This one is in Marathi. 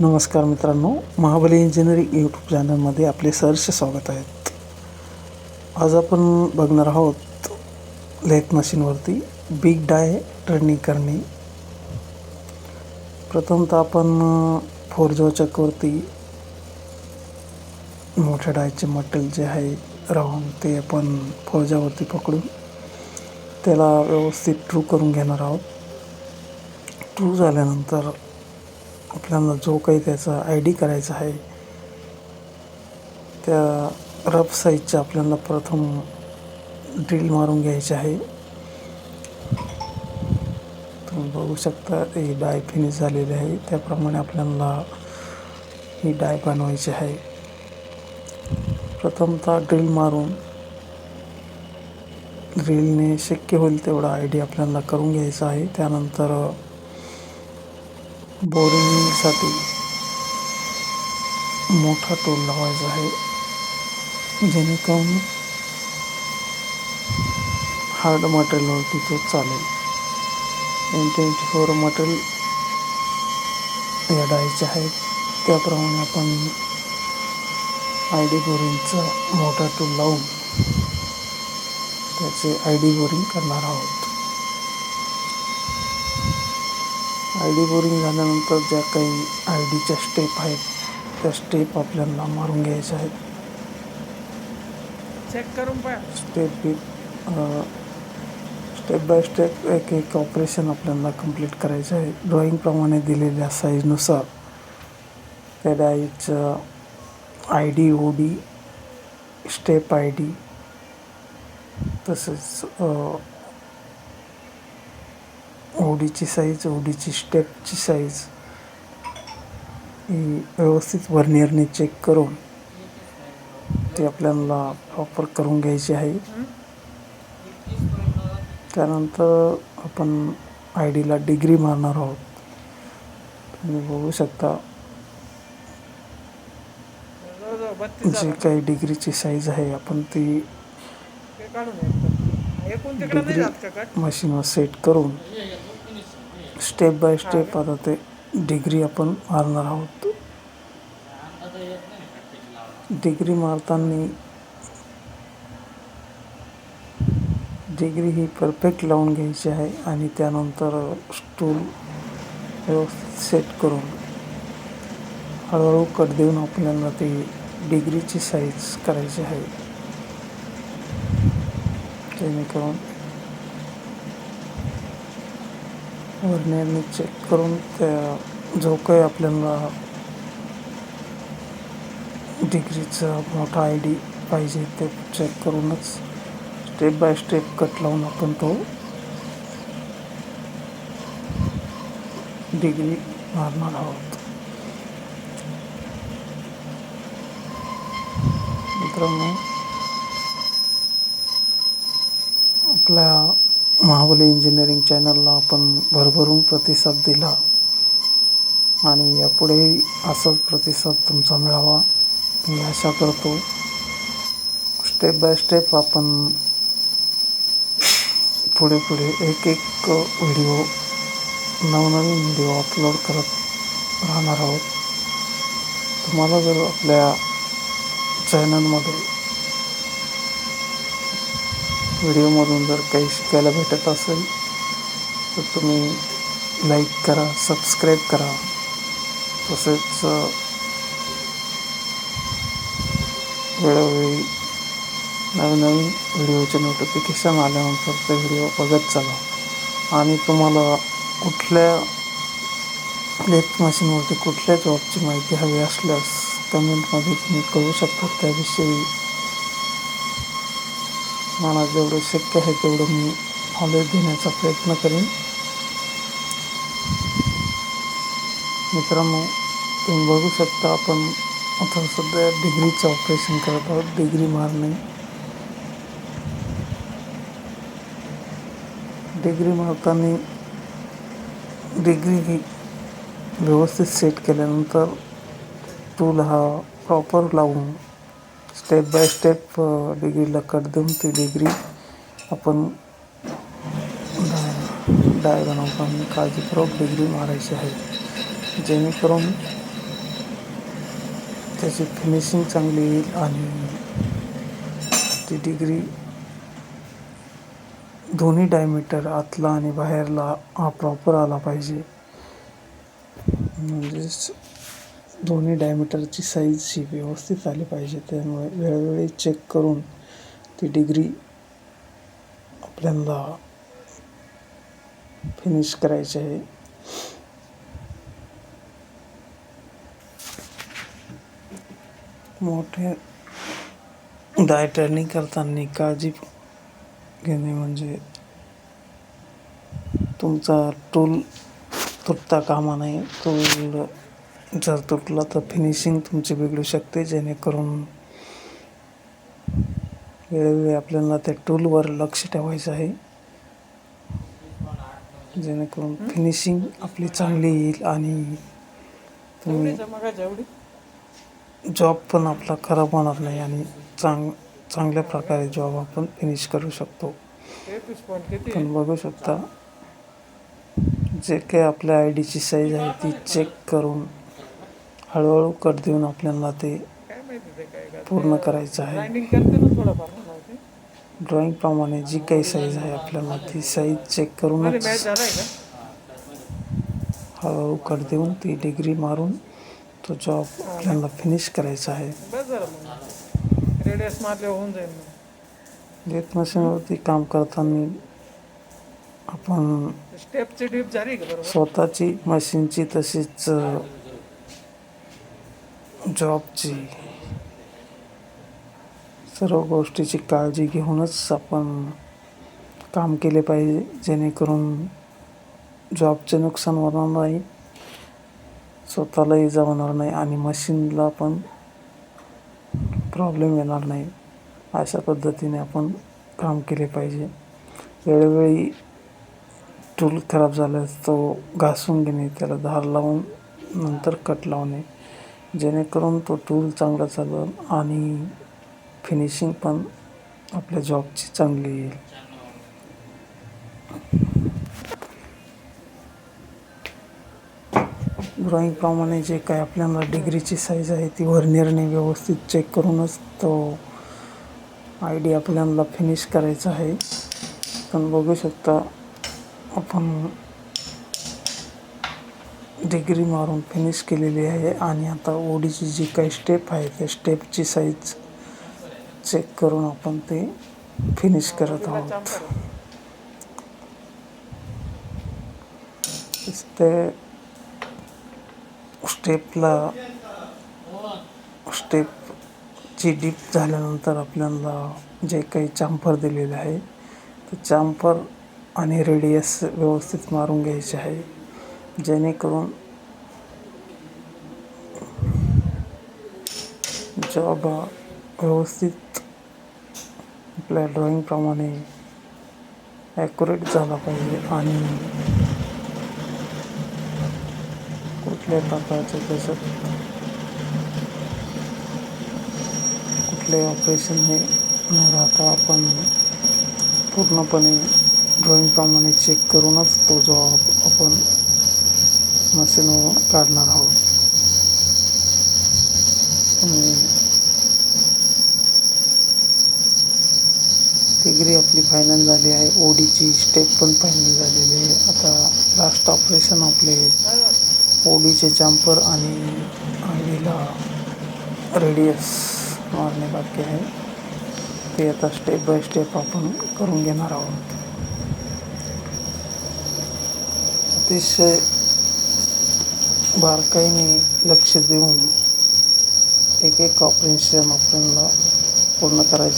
नमस्कार मित्रांनो महाबली इंजिनिअरिंग यूट्यूब चॅनलमध्ये आपले सहर्ष स्वागत आहेत आज आपण बघणार आहोत लेथ मशीनवरती बिग डाय ट्रेनिंग करणे. प्रथमतः आपण फोर जो चकवरती मोठ्या डायचे मटेरियल जे आहे राहून ते आपण फोरजावरती पकडून त्याला व्यवस्थित ट्रू करून घेणार आहोत. ट्रू झाल्यानंतर आपल्याला जो काही त्याचा आय डी करायचा आहे त्या रफ साईजच्या आपल्याला प्रथम ड्रिल मारून घ्यायचे आहे. तुम्ही बघू शकता ही डाय फिनिश झालेली आहे. त्याप्रमाणे आपल्याला ही डाय बनवायची आहे. प्रथमतः ड्रिल मारून ड्रिलने शक्य होईल तेवढा आय डी आपल्याला करून घ्यायचा आहे. त्यानंतर बोरिंगसाठी मोठा टोल लावायचा आहे. जेणेकरून हार्ड मटेरियलवरती तो चालेल. एम ट्वेंटी फोर मटेरियल या डायचे आहेत. त्याप्रमाणे आपण आय डी बोरिंगचा मोठा टूल लावून त्याचे आय डी बोरिंग करणार आहोत. आय डी बोरिंग झाल्यानंतर ज्या काही आय डीच्या स्टेप आहेत त्या स्टेप आपल्याला मारून घ्यायच्या आहेत. चेक करून step by step by step एक एक ऑपरेशन आपल्याला कंप्लीट करायचं आहे. ड्रॉईंगप्रमाणे दिलेल्या साईजनुसार त्या डायचं I D O D step I D तसेच ओडीची साईज ओडीची स्टेपची साईज ही व्यवस्थित वर्नियरने चेक करून ते आपल्याला प्रॉपर करून घ्यायची आहे. त्यानंतर आपण आय डीला डिग्री मारणार आहोत. तुम्ही बघू शकता. जी. काही डिग्रीची साईज आहे आपण ती डिग्री मशीनवर सेट करून स्टेप बाय स्टेप आता ते डिग्री आपण मारणार आहोत. डिग्री मारताना डिग्री ही परफेक्ट लावून घ्यायची आहे आणि त्यानंतर स्टूल व्यवस्थित सेट करून हळूहळू कट देऊन आपल्याला ती डिग्रीची साईज करायची आहे. जेणेकरून वरण्याने चेक करून त्या जो काही आपल्याला. डिग्रीचा मोठा आय डी पाहिजे ते चेक करूनच स्टेप बाय स्टेप कट लावून आपण तो डिग्री मारणार आहोत. मित्रांनो आपल्या महाबली इंजिनिअरिंग चॅनलला आपण भरभरून प्रतिसाद दिला. आणि यापुढेही असाच प्रतिसाद तुमचा मिळावा. मी आशा करतो स्टेप बाय स्टेप आपण पुढे पुढे एक एक व्हिडिओ नवनवीन व्हिडिओ अपलोड करत राहणार आहोत. तुम्हाला जर आपल्या चॅनलमध्ये व्हिडिओमधून जर काही शिकायला भेटत असेल तर तुम्ही लाईक करा सबस्क्राईब करा. तसेच वेळोवेळी नवीन नवीन व्हिडिओचे नोटिफिकेशन आल्यानंतर ते व्हिडिओ बघत चला. आणि तुम्हाला कुठल्या लेथ मशीनवरती कुठल्या जॉबची माहिती हवी असल्यास कमेंटमध्ये तुम्ही कळू शकता. त्याविषयी मला जेवढं शक्य आहे तेवढं मी नॉलेज देण्याचा प्रयत्न करेन. मित्रांनो तुम्ही बघू शकता आपण आता सध्या डिग्रीचं ऑपरेशन करत आहोत. डिग्री मारणे. डिग्री मारताना डिग्री ही व्यवस्थित सेट केल्यानंतर टूल हा प्रॉपर लावून स्टेप बाय स्टेप डिग्रीला कट देऊन ती डिग्री. आपण डायग्राम डाय काळजीपूर्वक डिग्री मारायची आहे. जेणेकरून त्याची फिनिशिंग चांगली येईल आणि ती डिग्री दोन्ही डायमीटर आतला आणि बाहेरला हा प्रॉपर आला पाहिजे. म्हणजेच दोन्ही डायमीटरची साईज ही व्यवस्थित आली पाहिजे. त्यामुळे वेळोवेळी चेक करून ती डिग्री आपल्याला फिनिश करायची आहे. मोठे डाय टर्निंग करताना काळजी घेणे म्हणजे तुमचा टूल तुटता कामा नये. टूल जर तुटला तर फिनिशिंग तुमची बिघडू शकते जेणेकरून वेळोवेळी आपल्याला त्या टूलवर लक्ष ठेवायचं आहे. जेणेकरून फिनिशिंग आपली चांगली येईल आणि तुम्ही जॉब पण आपला खराब होणार नाही आणि चांग चांगल्या प्रकारे जॉब आपण फिनिश करू शकतो? पण बघू शकता जे काही आपल्या आय डीची साईज आहे ती चेक करून हळूहळू कट देऊन आपल्याला ते पूर्ण करायचं आहे. ड्रॉईंगप्रमाणे जी काही साईज आहे आपल्याला ती साईज चेक करूनच हळूहळू कट देऊन ती डिग्री मारून तो जॉब आपल्याला फिनिश करायचा आहे. लेथ मशीनवरती काम करताना आपण स्वतःची मशीनची तशीच जॉबची सर्व गोष्टीची काळजी घेऊनच आपण काम केले पाहिजे जेणेकरून जॉबचे नुकसान होणार नाही स्वतःला इजा होणार नाही आणि मशीनला पण प्रॉब्लेम येणार नाही. अशा पद्धतीने आपण काम केले पाहिजे. वेळोवेळी टूल खराब झाल्यास तो घासून घेणे त्याला धार लावून नंतर कट लावणे. जेणेकरून तो टूल चांगला चालेल आणि फिनिशिंग पण आपल्या जॉबची चांगली येईल. ड्रॉईंगप्रमाणे जे काय आपल्याला डिग्रीची साईज आहे ती व्हर्नियरने व्यवस्थित चेक करूनच तो आय डी आपल्याला फिनिश करायचा आहे. पण बघू शकता आपण डिग्री मारून फिनिश केलेली आहे आणि आता ओडीची जी काही स्टेप आहे त्या स्टेपची साईज चेक करून आपण ते फिनिश करत आहोत. ते स्टेपला स्टेपची डीप झाल्यानंतर आपल्याला जे काही चांपर दिलेले आहे ते चांपर आणि रेडियस व्यवस्थित मारून घ्यायचे आहे. जेणेकरून जॉब हा व्यवस्थित आपल्या ड्रॉईंगप्रमाणे ॲक्युरेट झाला पाहिजे आणि कुठल्या प्रकारचं त्याच्यात कुठले ऑपरेशन हे न राहता आपण पूर्णपणे ड्रॉईंगप्रमाणे चेक करूनच तो जॉब आपण मशीनवर काढणार आहोत आणि डिग्री आपली फायनल झाली आहे. ओडीची स्टेप पण फायनल झालेली आहे. आता लास्ट ऑपरेशन आपले ओडीचे जम्पर आणि आयडीला रेडियस मारणे बाकी आहे. ते आता स्टेप बाय स्टेप आपण करून घेणार आहोत. अतिशय बारकाईने लक्ष देऊन एक एक ऑपरेशन आपल्याला पूर्ण करायचं